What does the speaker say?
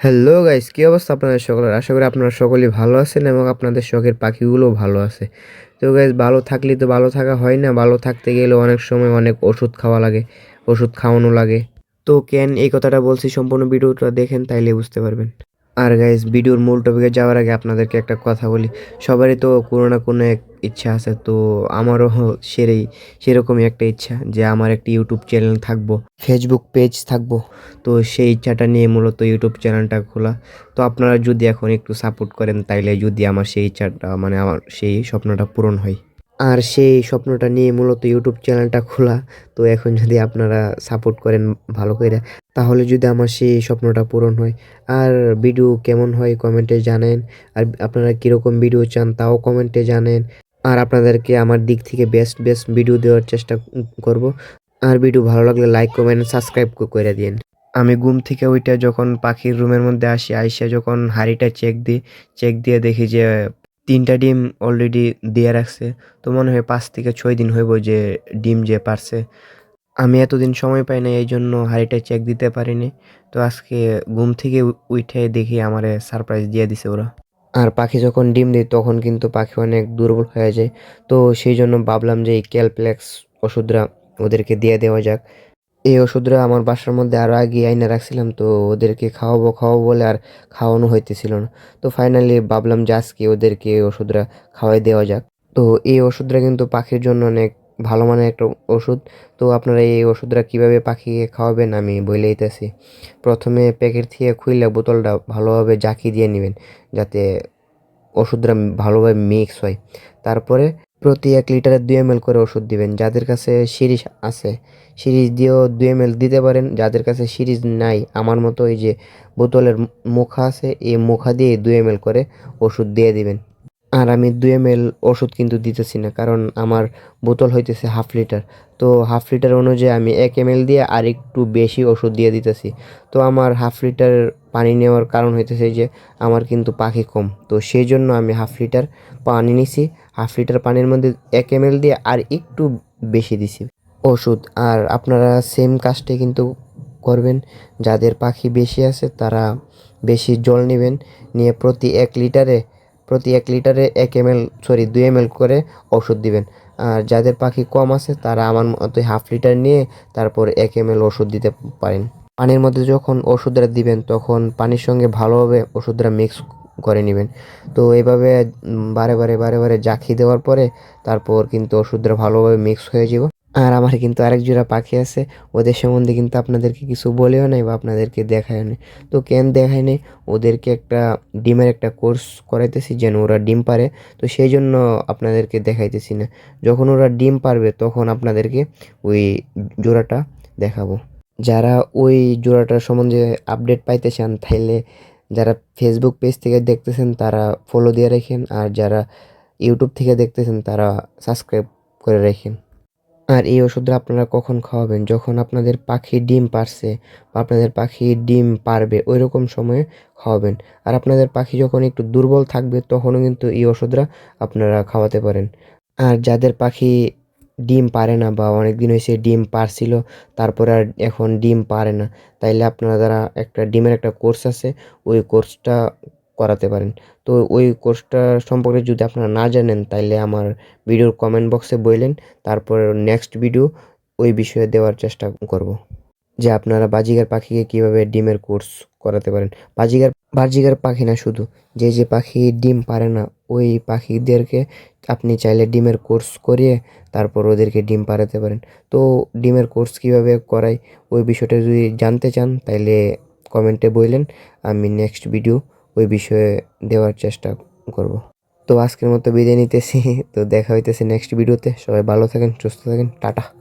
Hello guys কী অবস্থা আপনাদের সকলের? আশা করি আপনারা সকলেই ভালো আছেন এবং আপনাদের শখের পাখিগুলোও ভালো আছে। তো গাইস ভালো থাকলে তো ভালো থাকা হয় না। ভালো থাকতে গেলে অনেক সময় অনেক ওষুধ খাওয়া লাগে, ওষুধ খাওয়ানো লাগে। তো কেন এই কথাটা বলছি সম্পূর্ণ ভিডিওটা দেখেন, তাইলে বুঝতে পারবেন। আর গাইজ ভিডিওর মূল টপিকে যাওয়ার আগে আপনাদেরকে একটা কথা বলি। সবারই তো কোনো না কোনো এক ইচ্ছা আছে, তো আমারও সেরেই, সেরকমই একটা ইচ্ছা যে আমার একটি ইউটিউব চ্যানেল থাকব ফেসবুক পেজ থাকব। তো সেই ইচ্ছাটা নিয়ে মূলত ইউটিউব চ্যানেলটা খোলা। তো আপনারা যদি এখন একটু সাপোর্ট করেন, তাইলে যদি আমার সেই ইচ্ছাটা মানে আমার সেই স্বপ্নটা পূরণ হয়। আর সেই স্বপ্নটা নিয়ে মূলত ইউটিউব চ্যানেলটা খোলা। তো এখন যদি আপনারা সাপোর্ট করেন ভালো করে, তাহলে যদি আমার সেই স্বপ্নটা পূরণ হয়। আর ভিডিও কেমন হয় কমেন্টে জানেন। আর আপনারা কীরকম ভিডিও চান তাও কমেন্টে জানেন। আর আপনাদেরকে আমার দিক থেকে বেস্ট বেস্ট ভিডিও দেওয়ার চেষ্টা করব। আর ভিডিও ভালো লাগলে লাইক কমেন্ট সাবস্ক্রাইব করে দিন আমি ঘুম থেকে ওইটা যখন পাখির রুমের মধ্যে আসি, আইসা যখন হাঁড়িটা চেক দিই চেক দিয়ে দেখি যে তিনটা ডিম অলরেডি দিয়ে রাখছে। তো মনে হয় পাঁচ থেকে ছয় দিন হইব যে ডিম যে পারছে। আমি এতদিন সময় পাই না এই জন্য হাঁড়িটা চেক দিতে পারিনি। তো আজকে ঘুম থেকে উঠে দেখি আমারে সারপ্রাইজ দিয়ে দিছে ওরা। আর পাখি যখন ডিম দেয়, তখন কিন্তু পাখি অনেক দুর্বল হয়ে যায়। তো সেই জন্য ভাবলাম যে এই ক্যালপ্লেক্স ওষুধরা ওদেরকে দিয়ে দেওয়া যাক। এই ওষুধরা আমার বাসার মধ্যে আরও আগে আইনা রাখছিলাম, তো ওদেরকে খাওয়াবো খাওয়াবো বলে আর খাওয়ানো হইতেছিল না। তো ফাইনালি ভাবলাম যে আজকে ওদেরকে ওষুধরা খাওয়াই দেওয়া যাক। তো এই ওষুধটা কিন্তু পাখির জন্য অনেক ভালো মানের একটা ওষুধ। তো আপনারা এই ওষুধটা কীভাবে পাখিকে খাওয়াবেন আমি বলে দিতেছি। প্রথমে প্যাকেট থেকে খুইলে বোতলটা ভালোভাবে জাকি দিয়ে নেবেন, যাতে ওষুধটা ভালোভাবে মিক্স হয়। তারপরে প্রতি এক লিটারে দুই এম এল করে ওষুধ দিবেন। যাদের কাছে সিরিজ আছে, সিরিজ দিয়েও দুই এম এল দিতে পারেন। যাদের কাছে সিরিজ নাই, আমার মতো এই যে বোতলের মুখা আছে, এই মুখা দিয়ে দুই এম এল করে ওষুধ দিয়ে দিবেন। আর আমি দুই এম এল ওষুধ কিন্তু দিতেছি না, কারণ আমার বোতল হইতেছে হাফ লিটার। তো হাফ লিটার অনুযায়ী আমি এক এম এল দিয়ে আর একটু বেশি ওষুধ দিয়ে দিতেছি। তো আমার হাফ লিটার পানি নেওয়ার কারণ হইতেছে যে, আমার কিন্তু পাখি কম। তো সেই জন্য আমি হাফ লিটার পানি নিছি। হাফ লিটার পানির মধ্যে এক এম এল দিয়ে আর একটু বেশি দিছি ওষুধ। আর আপনারা সেম কাজটাই কিন্তু করবেন। যাদের পাখি বেশি আছে, তারা বেশি জল নেবেন। নিয়ে প্রতি এক লিটারে প্রতি এক লিটারে এক এম সরি দুই এম করে ওষুধ দিবেন। আর যাদের পাখি কম আছে তারা আমার মতোই হাফ লিটার নিয়ে তারপর এক এম ওষুধ দিতে পারেন। পানির মধ্যে যখন ওষুধটা দিবেন তখন পানির সঙ্গে ভালোভাবে ওষুধটা মিক্স করে নেবেন। তো এইভাবে উম, বারে বারে বারে বারে জাকি দেওয়ার পরে তারপর কিন্তু ওষুধটা ভালোভাবে মিক্স হয়ে যাব। আর আমার কিন্তু আরেক জোড়া পাখি আছে। ওদের সম্বন্ধে কিন্তু আপনাদেরকে কিছু বলেও নাই বা আপনাদেরকে দেখায় নাই। তো কেন দেখায় নাই? ওদেরকে একটা ডিমের একটা কোর্স করাইতেছি যেন ওরা ডিম পারে। তো সেই জন্য আপনাদেরকে দেখাইতেছি না। যখন ওরা ডিম পারবে তখন আপনাদেরকে ওই জোড়াটা দেখাবো। যারা ওই জোড়াটার সম্বন্ধে আপডেট পাইতে চান, তাইলে যারা ফেসবুক পেজ থেকে দেখতেছেন, তারা ফলো দিয়ে রাখেন। আর যারা ইউটিউব থেকে দেখতেছেন, তারা সাবস্ক্রাইব করে রাখেন। আর এই ওষুধটা আপনারা কখন খাওয়াবেন? যখন আপনাদের পাখি ডিম পারছে বা আপনাদের পাখি ডিম পারবে ওই রকম সময়ে খাওয়াবেন। আর আপনাদের পাখি যখন একটু দুর্বল থাকবে, তখনও কিন্তু এই ওষুধটা আপনারা খাওয়াতে পারেন। আর যাদের পাখি ডিম পারে না বা অনেক দিন হয়েছে ডিম পারছিল, তারপরে আর এখন ডিম পারে না, তাইলে আপনারা একটা ডিমের একটা কোর্স আছে, ওই কোর্সটা করাতে পারেন। তো ওই কোর্সটা সম্পর্কে যদি আপনারা না জানেন, তাইলে আমার ভিডিওর কমেন্ট বক্সে বললেন তারপর নেক্সট ভিডিও ওই বিষয়ে দেওয়ার চেষ্টা করব যে আপনারা বাজিগার পাখিকে কীভাবে ডিমের কোর্স করাতে পারেন। বাজিগার বাজিগার পাখি না শুধু, যে যে পাখি ডিম পারে না, ওই পাখিদেরকে আপনি চাইলে ডিমের কোর্স করিয়ে তারপর ওদেরকে ডিম পাড়াতে পারেন। তো ডিমের কোর্স কীভাবে করাই, ওই বিষয়টা যদি জানতে চান, তাইলে কমেন্টে বললেন আমি নেক্সট ভিডিও ওই বিষয়ে দেওয়ার চেষ্টা করব। তো আজকের মতো বিদায় নিতেছি। তো দেখা হইতেছে নেক্সট ভিডিওতে সবাই ভালো থাকেন, সুস্থ থাকেন। টাটা।